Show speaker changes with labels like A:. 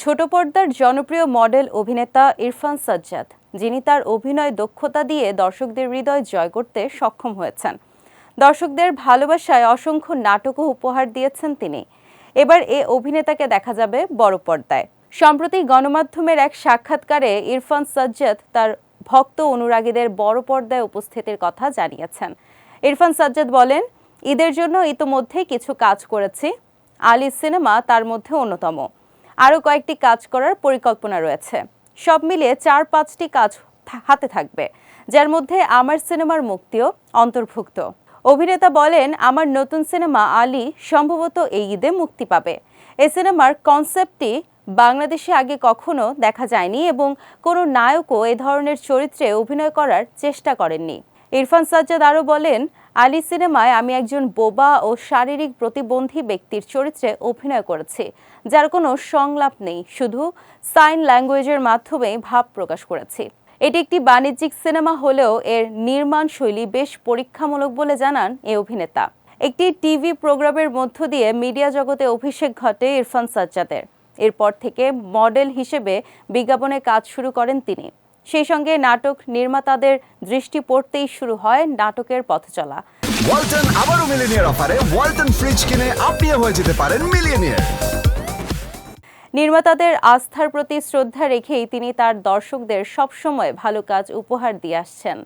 A: ছোট পর্দার জনপ্রিয় মডেল অভিনেতা ইরফান সাজ্জাদ, যিনি তার অভিনয় দক্ষতা দিয়ে দর্শকদের হৃদয় জয় করতে সক্ষম হয়েছেন। দর্শকদের ভালোবাসায় অসংখ্য নাটকও উপহার দিয়েছেন তিনি। এবার এ অভিনেতাকে দেখা যাবে বড় পর্দায়। সম্প্রতি গণমাধ্যমের এক সাক্ষাৎকারে ইরফান সাজ্জাদ তার ভক্ত অনুরাগীদের বড় পর্দায় উপস্থিতির কথা জানিয়েছেন। ইরফান সাজ্জাদ বলেন, ঈদের জন্য ইতোমধ্যেই কিছু কাজ করেছি। আলী সিনেমা তার মধ্যে অন্যতম। আরও কয়েকটি কাজ করার পরিকল্পনা রয়েছে। সব মিলিয়ে চার পাঁচটি কাজ হাতে থাকবে, যার মধ্যে আমার সিনেমার মুক্তিও অন্তর্ভুক্ত। অভিনেতা বলেন, আমার নতুন সিনেমা আলী সম্ভবত এই ঈদে মুক্তি পাবে। এই সিনেমার কনসেপ্টটি বাংলাদেশে আগে কখনো দেখা যায়নি এবং কোনো নায়কও এ ধরনের চরিত্রে অভিনয় করার চেষ্টা করেননি। ইরফান সাজ্জাদ আরও বলেন আলী সিনেমায় আমি একজন বোবা ও শারীরিক প্রতিবন্ধী ব্যক্তির চরিত্রে অভিনয় করেছি, যার কোনো সংলাপ নেই, শুধু সাইন ল্যাঙ্গুয়েজের মাধ্যমে ভাব প্রকাশ করেছি। এটি একটি বাণিজ্যিক সিনেমা হলেও এর নির্মাণ শৈলী বেশ পরীক্ষামূলক বলে জানান এ অভিনেতা। একটি টিভি প্রোগ্রামের মধ্য দিয়ে মিডিয়া জগতে অভিষেক ঘটে ইরফান সাজ্জাদের। এরপর থেকে মডেল হিসেবে বিজ্ঞাপনে কাজ শুরু করেন তিনি। সেই সঙ্গে নাটক নির্মাতাদের দৃষ্টি পড়তেই শুরু হয় নাটকের পথচলা।
B: ওয়ালটন আবারও মিলিনিয়ার অফারে ওয়ালটন ফ্রিজ কিনে আপনিও হয়ে যেতে পারেন মিলিয়নিয়ার।
A: নির্মাতাদের আস্থার প্রতি শ্রদ্ধা রেখেই তিনি তার দর্শকদের সবসময় ভালো কাজ উপহার দিয়ে আসছেন।